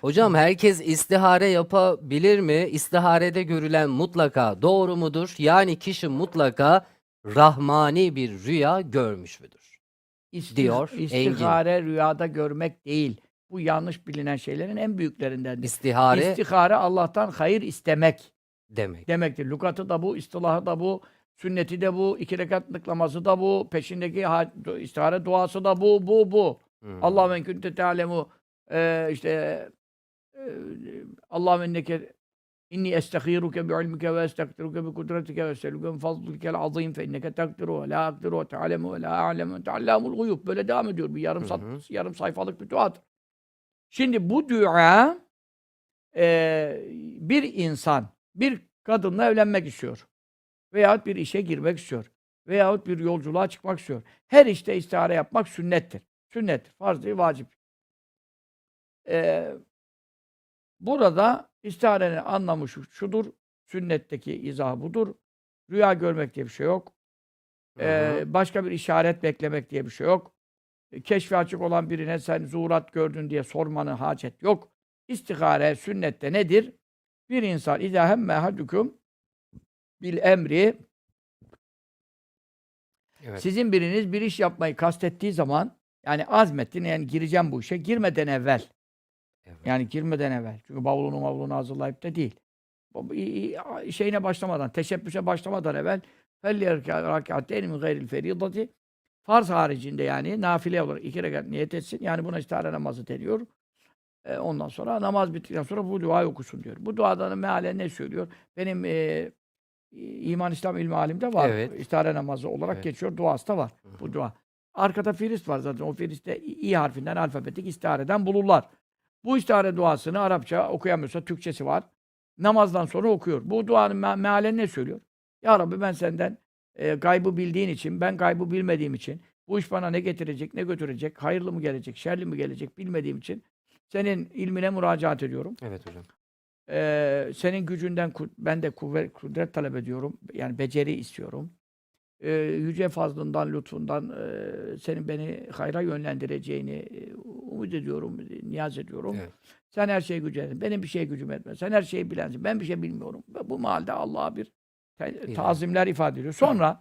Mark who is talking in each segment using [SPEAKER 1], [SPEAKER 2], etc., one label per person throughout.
[SPEAKER 1] Hocam herkes istihare yapabilir mi? İstiharede görülen mutlaka doğru mudur? Yani kişi mutlaka rahmani bir rüya görmüş müdür?
[SPEAKER 2] İstih-
[SPEAKER 1] Diyor Engin.
[SPEAKER 2] İstihare rüyada görmek değil. Bu yanlış bilinen şeylerin en büyüklerindendir.
[SPEAKER 1] İstihare
[SPEAKER 2] İstihare Allah'tan hayır istemek
[SPEAKER 1] demek.
[SPEAKER 2] demektir. Lukatı da bu, istilahı da bu, sünneti de bu, iki rekatlık namazı da bu, peşindeki istihare duası da bu, bu, bu.
[SPEAKER 1] Hmm.
[SPEAKER 2] Allah men kunte te'alemu eee, işte eee Allah enneke inni estahiruke bi ilmike ve estakdiruke bi kudretike ve eseluke min fadlikel azim fe inneke takdiru ve la akdiru ve te'alemu ve la a'lemu ve te'allamul guyub. Böyle devam ediyor. Bir yarım, sat, yarım sayfalık bir duadır. Şimdi bu dua eee, bir insan bir kadınla evlenmek istiyor. Veyahut bir işe girmek istiyor. Veyahut bir yolculuğa çıkmak istiyor. Her işte istihare yapmak sünnettir. Sünnettir. Farz değil, vacip. Eee, burada istiharenin anlamı şu, şudur. Sünnetteki izahı budur. Rüya görmek diye bir şey yok.
[SPEAKER 1] Hı hı.
[SPEAKER 2] Eee, başka bir işaret beklemek diye bir şey yok. E, Keşfi açık olan birine sen zuhurat gördün diye sormanın hacet yok. İstihare sünnette nedir? Bir insan idâ hemme ahadukum bil emri
[SPEAKER 1] Evet.
[SPEAKER 2] sizin biriniz bir iş yapmayı kastettiği zaman yani azmettin yani gireceğim bu işe girmeden evvel
[SPEAKER 1] Evet.
[SPEAKER 2] yani girmeden evvel çünkü bavulunu mavulunu hazırlayıp da değil. Bu- i- i- şeyine başlamadan, teşebbüse başlamadan evvel فَلْيَرْكَعَتَيْنِ مِنْ غَيْرِ الْفَرِيضَةِ Farz haricinde yani nafile olarak iki rekat niyet etsin. Yani buna istihare namazı deniyor. E, ondan sonra namaz bittikten sonra bu duayı okusun diyor. Bu duadan mealen ne söylüyor? Benim e, İman İslam İlmi Alim'de var.
[SPEAKER 1] Evet.
[SPEAKER 2] İstihare namazı olarak
[SPEAKER 1] Evet.
[SPEAKER 2] geçiyor. Duası da var
[SPEAKER 1] Hı hı.
[SPEAKER 2] bu dua. Arkada firist var zaten. O firistte i harfinden, alfabetik istihareden bulurlar. Bu istihare duasını Arapça okuyamıyorsa Türkçesi var. Namazdan sonra okuyor. Bu duanın me mealen ne söylüyor? Ya Rabbi ben senden e, gaybı bildiğin için, ben gaybı bilmediğim için, bu iş bana ne getirecek, ne götürecek, hayırlı mı gelecek, şerli mi gelecek bilmediğim için senin ilmine müracaat ediyorum.
[SPEAKER 1] Evet hocam.
[SPEAKER 2] Ee, senin gücünden ben de kuvvet, kudret talep ediyorum. Yani beceri istiyorum. Ee, yüce fazlından, lütfundan e, senin beni hayra yönlendireceğini e, umut ediyorum, e, niyaz ediyorum.
[SPEAKER 1] Evet.
[SPEAKER 2] Sen her şeye gücün. Benim bir şeye gücüm etmez. Sen her şeyi bilensin. Ben bir şey bilmiyorum. Bu mahalde Allah'a bir tazimler ifade ediyor. Sonra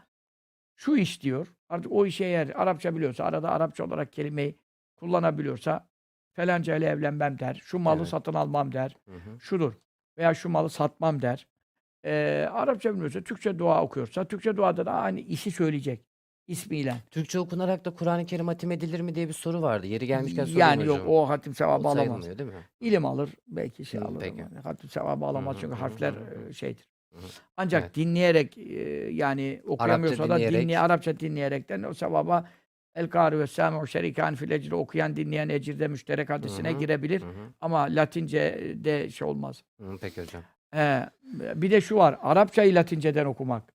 [SPEAKER 2] şu iş diyor. Artık o işe eğer Arapça biliyorsa, arada Arapça olarak kelimeyi kullanabiliyorsa falanca ile evlenmem der. Şu malı
[SPEAKER 1] Evet.
[SPEAKER 2] satın almam der
[SPEAKER 1] Hı hı.
[SPEAKER 2] şudur veya şu malı satmam der. Ee, Arapça bilmiyorsa, Türkçe dua okuyorsa, Türkçe duada da aynı işi söyleyecek ismiyle.
[SPEAKER 1] Türkçe okunarak da Kur'an-ı Kerim hatim edilir mi diye bir soru vardı. Yeri gelmişken sorayım
[SPEAKER 2] Yani yok
[SPEAKER 1] hocam.
[SPEAKER 2] o hatim sevabı
[SPEAKER 1] O
[SPEAKER 2] alamaz.
[SPEAKER 1] sayılmıyor değil mi?
[SPEAKER 2] İlim alır, belki şey
[SPEAKER 1] Hı,
[SPEAKER 2] alır
[SPEAKER 1] peki.
[SPEAKER 2] ama hatim sevabı alamaz çünkü harfler e, şeydir.
[SPEAKER 1] Hı.
[SPEAKER 2] Ancak
[SPEAKER 1] Evet.
[SPEAKER 2] dinleyerek e, yani okuyamıyorsa da
[SPEAKER 1] dinleyerek.
[SPEAKER 2] dinleye, Arapça dinleyerekten o sevaba El Kâri ve Sâmi'u şerikan fil ecri okuyan dinleyen ecirde müşterek hadisine
[SPEAKER 1] hı,
[SPEAKER 2] girebilir.
[SPEAKER 1] Hı hı.
[SPEAKER 2] Ama Latince de şey olmaz.
[SPEAKER 1] Hı, peki hocam.
[SPEAKER 2] He, bir de şu var. Arapçayı Latinceden okumak.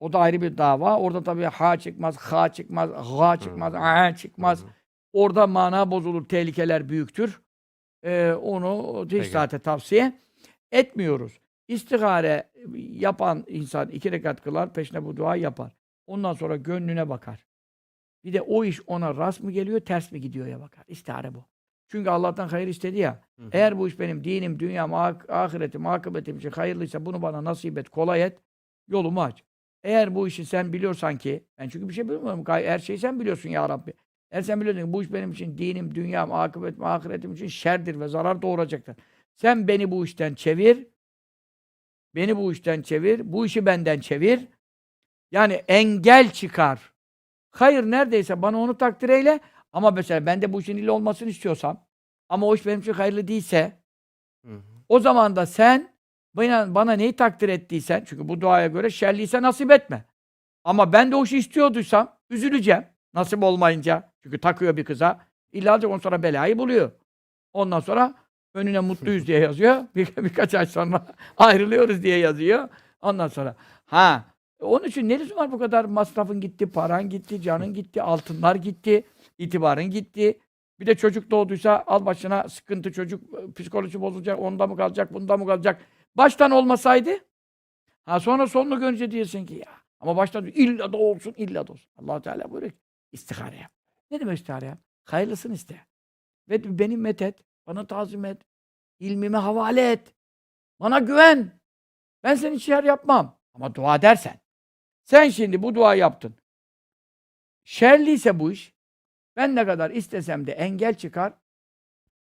[SPEAKER 2] O da ayrı bir dava. Orada tabii ha çıkmaz, ha çıkmaz, ha çıkmaz, a çıkmaz.
[SPEAKER 1] Hı hı.
[SPEAKER 2] Orada mana bozulur, tehlikeler büyüktür. Ee, onu hiç
[SPEAKER 1] Peki.
[SPEAKER 2] zaten tavsiye etmiyoruz. İstihare yapan insan iki rekat kılar, peşine bu duayı yapar. Ondan sonra gönlüne bakar. Bir de o iş ona rast mı geliyor, ters mi gidiyor ya bakar. İstihare bu. Çünkü Allah'tan hayır istedi ya.
[SPEAKER 1] Hı hı.
[SPEAKER 2] Eğer bu iş benim dinim, dünyam, ak- ahiretim, akıbetim için hayırlıysa bunu bana nasip et, kolay et, yolumu aç. Eğer bu işi sen biliyorsan ki, ben çünkü bir şey bilmiyorum, her şeyi sen biliyorsun ya Rabbi. Eğer sen biliyorsun ki bu iş benim için dinim, dünyam, akıbetim, ahiretim için şerdir ve zarar doğuracaktır. Sen beni bu işten çevir, beni bu işten çevir, bu işi benden çevir. Yani engel çıkar. Hayır neredeyse bana onu takdir eyle. Ama mesela ben de bu işin illa olmasını istiyorsam ama o iş benim için hayırlı değilse
[SPEAKER 1] Hı hı.
[SPEAKER 2] o zaman da sen bana, bana neyi takdir ettiysen çünkü bu duaya göre şerliyse nasip etme. Ama ben de o işi istiyorduysam üzüleceğim. Nasip olmayınca. Çünkü takıyor bir kıza. İlla ondan sonra belayı buluyor. Ondan sonra önüne mutluyuz diye yazıyor. Bir, birkaç ay sonra ayrılıyoruz diye yazıyor. Ondan sonra ha onun için ne lüzum var bu kadar masrafın gitti, paran gitti, canın gitti, altınlar gitti, itibarın gitti. Bir de çocuk doğduysa al başına sıkıntı çocuk psikoloji bozulacak, onda mı kalacak, bunda mı kalacak. Baştan olmasaydı ha sonra sonunu görünce diyorsun ki ya ama baştan illa da olsun, illa da olsun. allah Teala buyuruyor ki istihare yap. Ne demek istihare yap? Hayırlısını iste. Ve beni methet. Bana tazim et. İlmime havale et. Bana güven. Ben senin şer yapmam. Ama dua dersen. Sen şimdi bu dua yaptın. Şerliyse bu iş, ben ne kadar istesem de engel çıkar,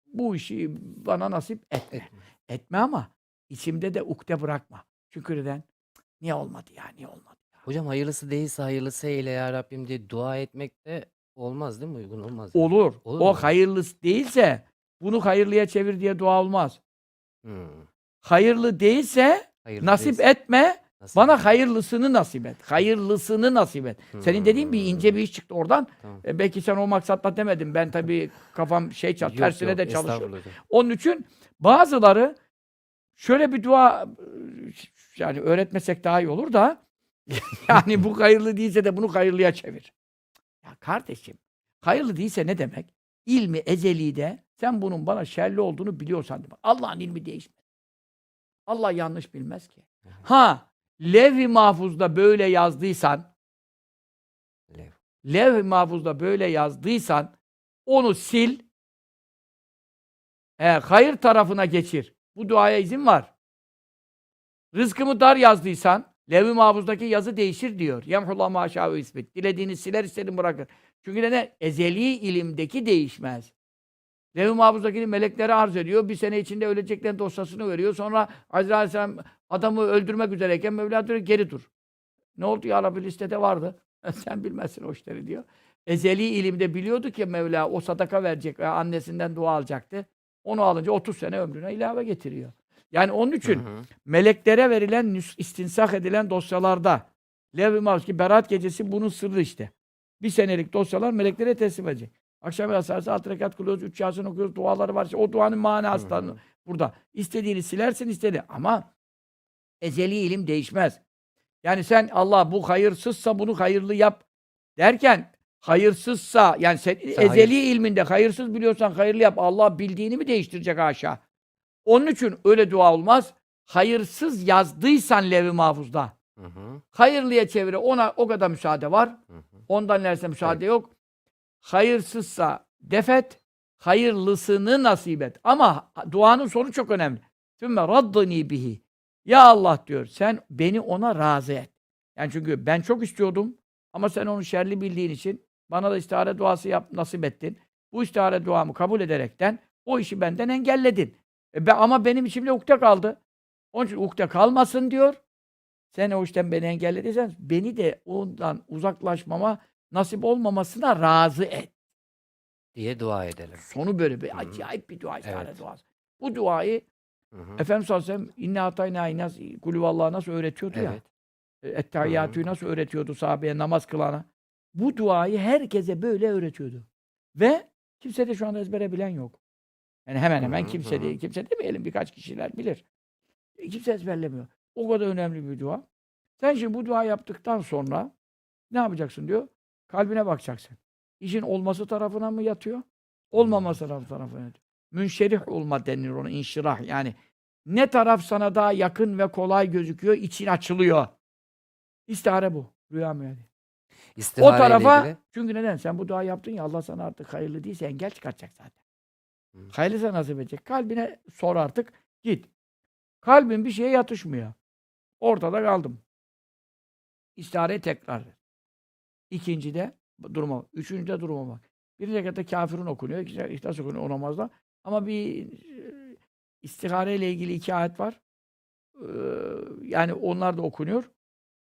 [SPEAKER 2] bu işi bana nasip etme.
[SPEAKER 1] Etme.
[SPEAKER 2] Etme ama içimde de ukde bırakma. Çünkü neden? Niye olmadı ya, niye olmadı ya?
[SPEAKER 1] Hocam hayırlısı değilse hayırlısı eyle ya Rabbim diye dua etmek de olmaz değil mi? Uygun olmaz. yani.
[SPEAKER 2] Olur.
[SPEAKER 1] Olur
[SPEAKER 2] o
[SPEAKER 1] mu?
[SPEAKER 2] hayırlısı değilse bunu hayırlıya çevir diye dua olmaz.
[SPEAKER 1] Hmm.
[SPEAKER 2] Hayırlı değilse
[SPEAKER 1] Hayırlı
[SPEAKER 2] nasip
[SPEAKER 1] değilse
[SPEAKER 2] etme,
[SPEAKER 1] nasip
[SPEAKER 2] bana
[SPEAKER 1] et.
[SPEAKER 2] hayırlısını nasip et. Hayırlısını nasip et. Senin dediğin bir ince bir iş çıktı oradan.
[SPEAKER 1] Tamam.
[SPEAKER 2] E, belki sen o maksatla demedin. Ben tabii kafam şey çal,
[SPEAKER 1] Yok,
[SPEAKER 2] tersine
[SPEAKER 1] yok,
[SPEAKER 2] de çalışıyor.
[SPEAKER 1] estağfurullah hocam.
[SPEAKER 2] Onun için bazıları şöyle bir dua yani öğretmesek daha iyi olur da yani bu hayırlı değilse de bunu hayırlıya çevir. Ya kardeşim hayırlı değilse ne demek? İlmi ezelide sen bunun bana şerli olduğunu biliyorsan. Allah'ın ilmi değişmez. Allah yanlış bilmez ki. Ha levh-i mahfuzda böyle yazdıysan
[SPEAKER 1] Lev.
[SPEAKER 2] levh-i mahfuzda böyle yazdıysan onu sil. He, hayır tarafına geçir. Bu duaya izin var. Rızkımı dar yazdıysan levh-i mahfuzdaki yazı değişir diyor. Yemhullah maşâ ve ismet. Dilediğini siler istediğini bırakır. Çünkü neden? Ezeli ilimdeki değişmez. Levh-i mahfuzdakini meleklere arz ediyor. Bir sene içinde öleceklerin dosyasını veriyor. Sonra Azrail Aleyhisselam adamı öldürmek üzereyken Mevla diyor geri dur. Ne oldu ya Rabbi listede vardı. Sen bilmezsin o işleri diyor. Ezeli ilimde biliyordu ki Mevla o sadaka verecek ve annesinden dua alacaktı. Onu alınca 30 sene ömrüne ilave getiriyor. Yani onun için
[SPEAKER 1] Hı hı.
[SPEAKER 2] meleklere verilen, istinsak edilen dosyalarda Lev-i Mahfuz ki Berat gecesi bunun sırrı işte. Bir senelik dosyalar meleklere teslim edecek. Akşam yasarsa altı rekat kılıyoruz, üç yasin okuyoruz, duaları var. O duanın manası da burada. İstediğini silersin istedi. Ama ezeli ilim değişmez. Yani sen Allah bu hayırsızsa bunu hayırlı yap derken hayırsızsa yani sen ezeli
[SPEAKER 1] hayır-
[SPEAKER 2] ilminde hayırsız biliyorsan hayırlı yap. Allah bildiğini mi değiştirecek haşa? Onun için öyle dua olmaz. Hayırsız yazdıysan levh-i mahfuzda
[SPEAKER 1] Hı hı.
[SPEAKER 2] hayırlıya çevire ona o kadar müsaade var.
[SPEAKER 1] Hı hı.
[SPEAKER 2] Ondan neredeyse müsaade yok. Hayırsızsa defet, hayırlısını nasip et. Ama duanın sonu çok önemli. Sümme raddani bihi. Ya Allah diyor sen beni ona razı et. Yani çünkü ben çok istiyordum ama sen onu şerli bildiğin için bana da istihare duası yap, nasip ettin. Bu istihare duamı kabul ederekten o işi benden engelledin. E be, ama benim içimde ukde kaldı. Onun için ukde kalmasın diyor. Sen o işten beni engellediysen beni de ondan uzaklaşmama nasip olmamasına razı et.
[SPEAKER 1] diye dua edelim.
[SPEAKER 2] Sonu böyle bir
[SPEAKER 1] Hı
[SPEAKER 2] acayip bir dua
[SPEAKER 1] Evet.
[SPEAKER 2] duası. Bu duayı
[SPEAKER 1] Hı hı.
[SPEAKER 2] Efendimiz sallallahu aleyhi ve sellem inne hatayna inas kulüvallahi nasıl öğretiyordu ya.
[SPEAKER 1] Evet.
[SPEAKER 2] E, Ettehiyyatü'yü nasıl öğretiyordu sahabeye namaz kılana. Bu duayı herkese böyle öğretiyordu. Ve kimse de şu anda ezbere bilen yok. Yani hemen hemen
[SPEAKER 1] Hı hı,
[SPEAKER 2] kimse
[SPEAKER 1] hı.
[SPEAKER 2] değil. Kimse demeyelim birkaç kişiler bilir. E, Kimse ezberlemiyor. O kadar önemli bir dua. Sen şimdi bu dua yaptıktan sonra ne yapacaksın diyor? Kalbine bakacaksın. İşin olması tarafına mı yatıyor? Olmaması tarafı tarafına yatıyor. Münşerih olma denilir ona inşirah. Yani ne taraf sana daha yakın ve kolay gözüküyor, için açılıyor. İstihare bu. Rüya müyadi. O
[SPEAKER 1] İstihare ile
[SPEAKER 2] tarafa
[SPEAKER 1] ilgili.
[SPEAKER 2] çünkü neden? Sen bu dua yaptın ya Allah sana artık hayırlı değilse engel çıkartacak zaten.
[SPEAKER 1] Hı.
[SPEAKER 2] Hayırlısa nasip edecek. Kalbine sor artık. Git. Kalbin bir şeye yatışmıyor. Ortada kaldım. İstihareyi tekrar. İkincide duruma. Üçüncüde duruma bak. Birinci rekatta kafirun okunuyor. İkinci ihlas okunuyor o namazda. Ama bir e, istihare ile ilgili iki ayet var. Ee, yani onlar da okunuyor.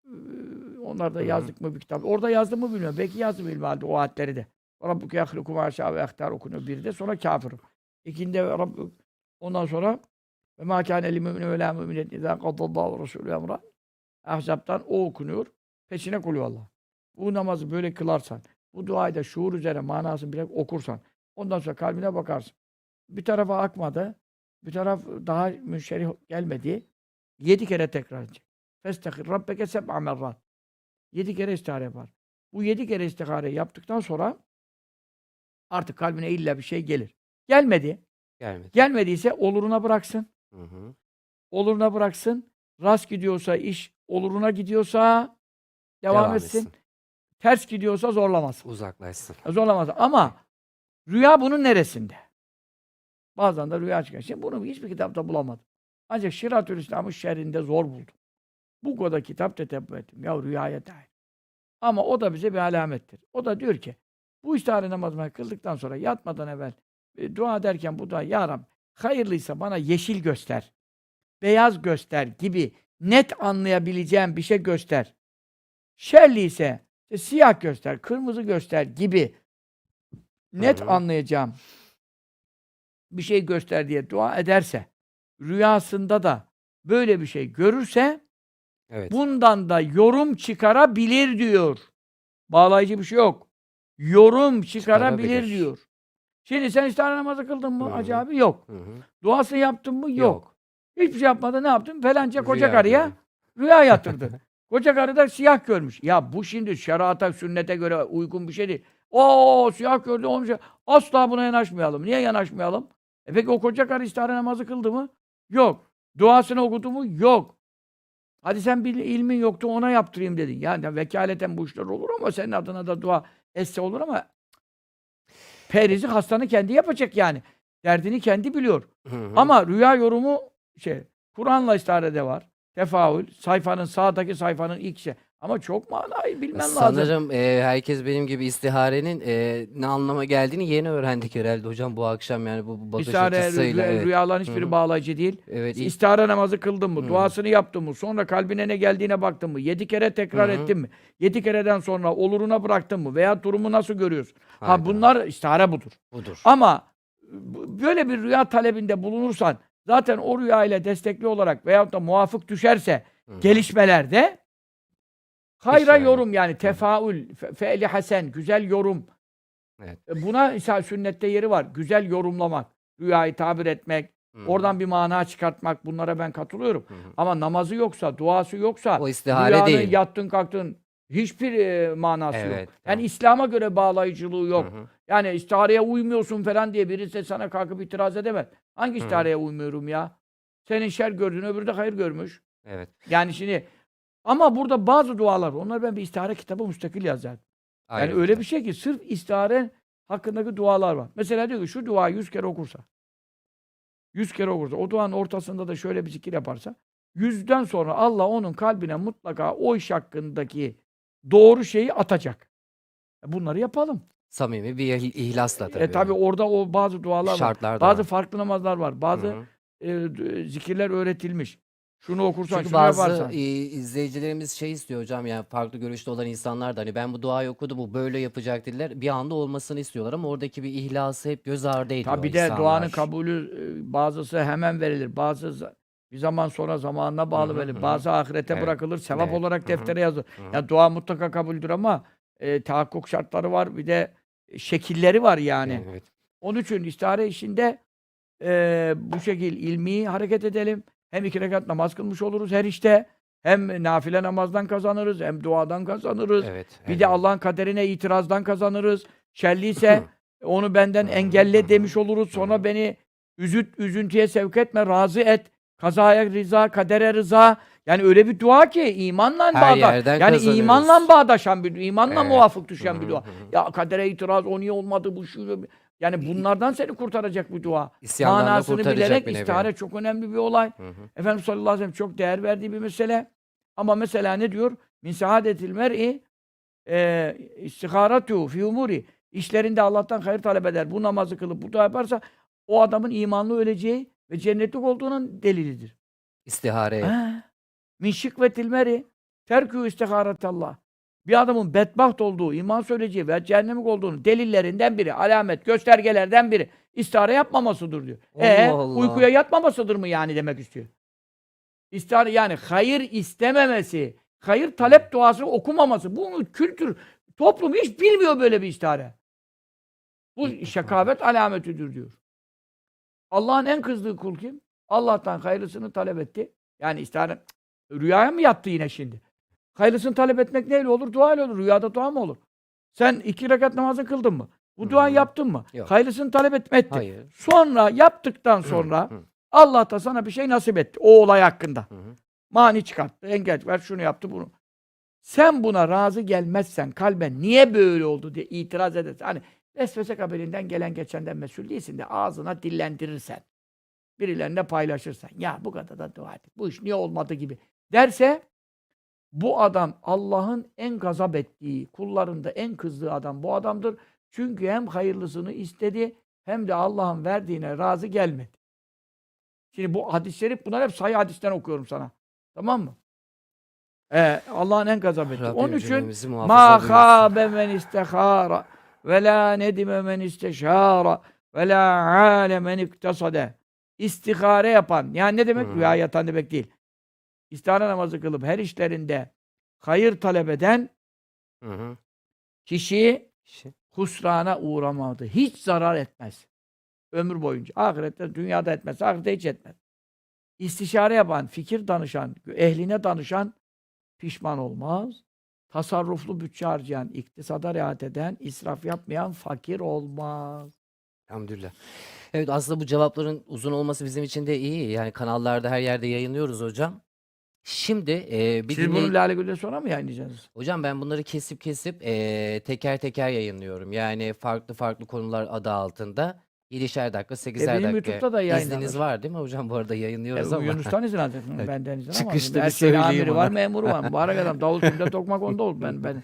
[SPEAKER 2] Ee, onlar da yazdık mı bir kitap. Orada yazdım mı bilmiyorum. Belki yazdım ilmi halde o ayetleri de. Rabbuke yahluku ma şâ ve ehtar okunuyor. Bir de sonra kafir. İkinde Rabbuk. Ondan sonra ve mâ kâne li mü'mine ve lâ mü'minet izâ kaddallâhu ve resûlü emra. Ahzab'tan o okunuyor. Peşine kulüvallah. Bu namazı böyle kılarsan, bu duayı da şuur üzere manasını bile okursan, ondan sonra kalbine bakarsın. Bir tarafa akmadı, bir taraf daha münşerih gelmedi. Yedi kere tekrar edecek. Festekir Rabbeke seb'a merrat. Yedi kere istihare yapar. Bu yedi kere istihare yaptıktan sonra artık kalbine illa bir şey gelir. Gelmedi.
[SPEAKER 1] Gelmedi.
[SPEAKER 2] Gelmediyse oluruna bıraksın.
[SPEAKER 1] Hı hı.
[SPEAKER 2] Oluruna bıraksın. Rast gidiyorsa iş, oluruna gidiyorsa devam, etsin. Ters gidiyorsa zorlamasın.
[SPEAKER 1] Uzaklaşsın.
[SPEAKER 2] Zorlamasın. Ama rüya bunun neresinde? Bazen de rüya çıkar. Şimdi bunu hiçbir kitapta bulamadım. Ancak Şiratül İslam'ın şerrinde zor buldum. Bu kadar kitap tetebbü ettim. Ya rüyaya dair. Ama o da bize bir alamettir. O da diyor ki bu istihare namazını kıldıktan sonra yatmadan evvel e, dua ederken bu da Ya Rab hayırlıysa bana yeşil göster, beyaz göster gibi net anlayabileceğim bir şey göster. Şerliyse işte siyah göster, kırmızı göster gibi net
[SPEAKER 1] Hı hı.
[SPEAKER 2] anlayacağım bir şey göster diye dua ederse, rüyasında da böyle bir şey görürse,
[SPEAKER 1] Evet.
[SPEAKER 2] bundan da yorum çıkarabilir diyor. Bağlayıcı bir şey yok. Yorum çıkarabilir
[SPEAKER 1] Çıkarabilir.
[SPEAKER 2] diyor. Şimdi sen istihare namazı kıldın mı?
[SPEAKER 1] Hı hı.
[SPEAKER 2] Hacı abi yok.
[SPEAKER 1] Hı hı.
[SPEAKER 2] Duasını yaptın mı? Yok.
[SPEAKER 1] Yok.
[SPEAKER 2] Hiçbir şey yapmadı. Ne yaptın? Falanca koca
[SPEAKER 1] Rüya
[SPEAKER 2] karıya rüya yatırdı. koca karı da siyah görmüş. Ya bu şimdi şerata, sünnete göre uygun bir şey değil. O siyah gördü olmuş. Asla buna yanaşmayalım. Niye yanaşmayalım? E peki o koca karı istihare namazı kıldı mı? Yok. Duasını okudu mu? Yok. Hadi sen bir ilmin yoktu ona yaptırayım dedin. Yani vekaleten bu işler olur ama senin adına da dua etse olur ama perizi hastanı kendi yapacak yani. Derdini kendi biliyor.
[SPEAKER 1] Hı hı.
[SPEAKER 2] Ama rüya yorumu şey Kur'an'la istiharede var. Tefaül. Sayfanın sağdaki sayfanın ilk şey. Ama çok manayı bilmen lazım.
[SPEAKER 1] Sanırım e, herkes benim gibi istiharenin e, ne anlama geldiğini yeni öğrendik herhalde hocam bu akşam yani bu, bu bakış
[SPEAKER 2] İstihare,
[SPEAKER 1] açısıyla.
[SPEAKER 2] rüya-
[SPEAKER 1] evet.
[SPEAKER 2] rüyaların hiçbiri
[SPEAKER 1] Hı
[SPEAKER 2] bağlayıcı değil.
[SPEAKER 1] Evet,
[SPEAKER 2] İstihare namazı kıldın mı?
[SPEAKER 1] Hı.
[SPEAKER 2] Duasını yaptın mı? Sonra kalbine ne geldiğine baktın mı? Yedi kere tekrar
[SPEAKER 1] Hı
[SPEAKER 2] ettin mi? Yedi kereden sonra oluruna bıraktın mı? Veya durumu nasıl görüyorsun? Ha
[SPEAKER 1] Hayda.
[SPEAKER 2] bunlar istihare budur.
[SPEAKER 1] budur.
[SPEAKER 2] Ama böyle bir rüya talebinde bulunursan zaten o rüya ile destekli olarak veyahut da muvafık düşerse
[SPEAKER 1] Hı
[SPEAKER 2] gelişmelerde hayra
[SPEAKER 1] yani.
[SPEAKER 2] yorum yani tefaül, fe- fe'li hasen, güzel yorum.
[SPEAKER 1] Evet.
[SPEAKER 2] E, Buna ise sünnette yeri var. Güzel yorumlamak, rüyayı tabir etmek,
[SPEAKER 1] Hı hı.
[SPEAKER 2] oradan bir mana çıkartmak bunlara ben katılıyorum.
[SPEAKER 1] Hı hı.
[SPEAKER 2] Ama namazı yoksa, duası yoksa,
[SPEAKER 1] O istihare
[SPEAKER 2] rüyanın
[SPEAKER 1] değil.
[SPEAKER 2] yattın kalktın hiçbir e, manası yok.
[SPEAKER 1] Evet,
[SPEAKER 2] Yani
[SPEAKER 1] tamam.
[SPEAKER 2] İslam'a göre bağlayıcılığı yok.
[SPEAKER 1] Hı hı.
[SPEAKER 2] Yani istihareye uymuyorsun falan diye birisi sana kalkıp itiraz edemez. Hangi istihareye uymuyorum ya? Senin şer gördüğün öbürü de hayır görmüş.
[SPEAKER 1] Evet.
[SPEAKER 2] Yani şimdi ama burada bazı dualar. Onlar ben bir istihare kitabı müstakil yazarım. Yani öyle
[SPEAKER 1] bir
[SPEAKER 2] bir şey ki sırf istihare hakkındaki dualar var. Mesela diyor ki şu duayı yüz kere okursa. Yüz kere okursa. O duanın ortasında da şöyle bir zikir yaparsa. Yüzden sonra Allah onun kalbine mutlaka o iş hakkındaki doğru şeyi atacak. E Bunları yapalım.
[SPEAKER 1] Samimi bir ihl- ihlasla tabii.
[SPEAKER 2] E tabi orada o bazı dualar var.
[SPEAKER 1] Şartlar da
[SPEAKER 2] Bazı
[SPEAKER 1] var.
[SPEAKER 2] farklı namazlar var. Bazı
[SPEAKER 1] Hı hı.
[SPEAKER 2] e, d- zikirler öğretilmiş. Şunu okursan,
[SPEAKER 1] Çünkü
[SPEAKER 2] şunu
[SPEAKER 1] bazı
[SPEAKER 2] yaparsan.
[SPEAKER 1] e, izleyicilerimiz şey istiyor hocam yani farklı görüşte olan insanlar da hani ben bu duayı okudum bu böyle yapacak dediler. Bir anda olmasını istiyorlar ama oradaki bir ihlası hep göz ardı ediyor
[SPEAKER 2] Tabi de
[SPEAKER 1] insanlar.
[SPEAKER 2] duanın kabulü e, bazısı hemen verilir. Bazı bir zaman sonra zamanına bağlı
[SPEAKER 1] Hı hı,
[SPEAKER 2] verilir.
[SPEAKER 1] hı.
[SPEAKER 2] Bazı ahirete
[SPEAKER 1] Evet,
[SPEAKER 2] bırakılır. Sevap
[SPEAKER 1] evet,
[SPEAKER 2] olarak
[SPEAKER 1] hı hı,
[SPEAKER 2] deftere yazılır.
[SPEAKER 1] hı hı.
[SPEAKER 2] Ya dua mutlaka kabuldür ama e, tahakkuk şartları var. Bir de şekilleri var yani.
[SPEAKER 1] Evet.
[SPEAKER 2] Onun için istihare işinde e, bu şekil ilmi hareket edelim. Hem iki rekat namaz kılmış oluruz her işte. Hem nafile namazdan kazanırız, hem duadan kazanırız.
[SPEAKER 1] Evet.
[SPEAKER 2] Bir
[SPEAKER 1] evet.
[SPEAKER 2] de Allah'ın kaderine itirazdan kazanırız. Şerliyse onu benden engelle demiş oluruz. Sonra beni üzüt, üzüntüye sevk etme, razı et. Kazaya rıza, kadere rıza. Yani öyle bir dua ki imanla
[SPEAKER 1] Her
[SPEAKER 2] bağda.
[SPEAKER 1] yerden
[SPEAKER 2] Yani
[SPEAKER 1] kazanıyoruz.
[SPEAKER 2] imanla bağdaşan bir imanla
[SPEAKER 1] Evet.
[SPEAKER 2] muvafık düşen bir dua. Ya kadere itiraz, o niye olmadı, bu şu. Yani bunlardan seni kurtaracak bu dua.
[SPEAKER 1] İsyanlarla
[SPEAKER 2] Manasını
[SPEAKER 1] kurtaracak
[SPEAKER 2] bilerek
[SPEAKER 1] bir nevi.
[SPEAKER 2] istihare çok önemli bir olay. Efendimiz sallallahu aleyhi ve sellem çok değer verdiği bir mesele. Ama mesela ne diyor? Min saadetil mer'i e, istiharatu fi umuri işlerinde Allah'tan hayır talep eder. Bu namazı kılıp bu dua yaparsa o adamın imanlı öleceği ve cennetlik olduğunun delilidir.
[SPEAKER 1] İstihare.
[SPEAKER 2] Ha. Min şikvetil mer'i terkü istiharatallah. Bir adamın bedbaht olduğu, iman söyleyeceği ve cehennemlik olduğunu delillerinden biri, alamet, göstergelerden biri istihare yapmamasıdır diyor. e
[SPEAKER 1] Allah Allah.
[SPEAKER 2] uykuya yatmamasıdır mı yani demek istiyor. İstihare yani hayır istememesi, hayır talep duası okumaması. Bu kültür, toplum hiç bilmiyor böyle bir istihare. Bu şakavet alametidir diyor. Allah'ın en kızdığı kul kim? Allah'tan hayırlısını talep etti. Yani istihare rüyaya mı yattı yine şimdi? Hayırlısını talep etmek neyle olur? Dua ile olur. Rüyada dua mı olur? Sen iki rekat namazı kıldın mı? Bu duayı yaptın mı?
[SPEAKER 1] Yok.
[SPEAKER 2] Hayırlısını talep etme etti.
[SPEAKER 1] Hayır.
[SPEAKER 2] Sonra yaptıktan sonra Allah da sana bir şey nasip etti. O olay hakkında. Mani çıkarttı, engel ver şunu yaptı bunu. Sen buna razı gelmezsen kalben niye böyle oldu diye itiraz edersen. Hani Vesvese kabilinden gelen geçenden mesul değilsin de ağzına dillendirirsen, birilerine paylaşırsan, ya bu kadar da dua et, bu iş niye olmadı gibi derse, bu adam Allah'ın en gazap ettiği, kullarında en kızdığı adam bu adamdır. Çünkü hem hayırlısını istedi, hem de Allah'ın verdiğine razı gelmedi. Şimdi bu hadis-i şerif, bunlar hep sayı hadisten okuyorum sana. Tamam mı? Ee, Allah'ın en gazap ettiği.
[SPEAKER 1] Rabbim
[SPEAKER 2] Onun için Ma khâbe men istehâra ve lâ nedime men isteşâra ve lâ âle men iktasade. İstihare yapan. Yani ne demek?
[SPEAKER 1] Hı.
[SPEAKER 2] Rüya yatan demek değil. İstihare namazı kılıp her işlerinde hayır talep eden
[SPEAKER 1] Hı hı.
[SPEAKER 2] kişi
[SPEAKER 1] İşte.
[SPEAKER 2] husrana uğramadı. Hiç zarar etmez. Ömür boyunca. Ahirette, dünyada etmez. Ahirette hiç etmez. İstişare yapan, fikir danışan, ehline danışan pişman olmaz. Tasarruflu bütçe harcayan, iktisada riayet eden, israf yapmayan fakir olmaz.
[SPEAKER 1] Elhamdülillah. Evet aslında bu cevapların uzun olması bizim için de iyi. Yani kanallarda her yerde yayınlıyoruz hocam. Şimdi e, bir
[SPEAKER 2] Siz
[SPEAKER 1] dinley-
[SPEAKER 2] bunu Lale Gül'den sonra mı yayınlayacaksınız?
[SPEAKER 1] Hocam ben bunları kesip kesip e, teker teker yayınlıyorum. Yani farklı farklı konular adı altında. 7'şer dakika, 8'er
[SPEAKER 2] benim
[SPEAKER 1] dakika.
[SPEAKER 2] YouTube'da da yayınlanır.
[SPEAKER 1] İzniniz var değil mi hocam? Bu arada yayınlıyoruz
[SPEAKER 2] E,
[SPEAKER 1] ama.
[SPEAKER 2] Yunus'tan izin alacaksın.
[SPEAKER 1] Evet.
[SPEAKER 2] Benden izin
[SPEAKER 1] Çıkışta bir
[SPEAKER 2] Her şeyin
[SPEAKER 1] söyleyeyim
[SPEAKER 2] amiri var,
[SPEAKER 1] ona.
[SPEAKER 2] memuru var. Mübarek adam. Davul kimde tokmak onda oldu. Ben, ben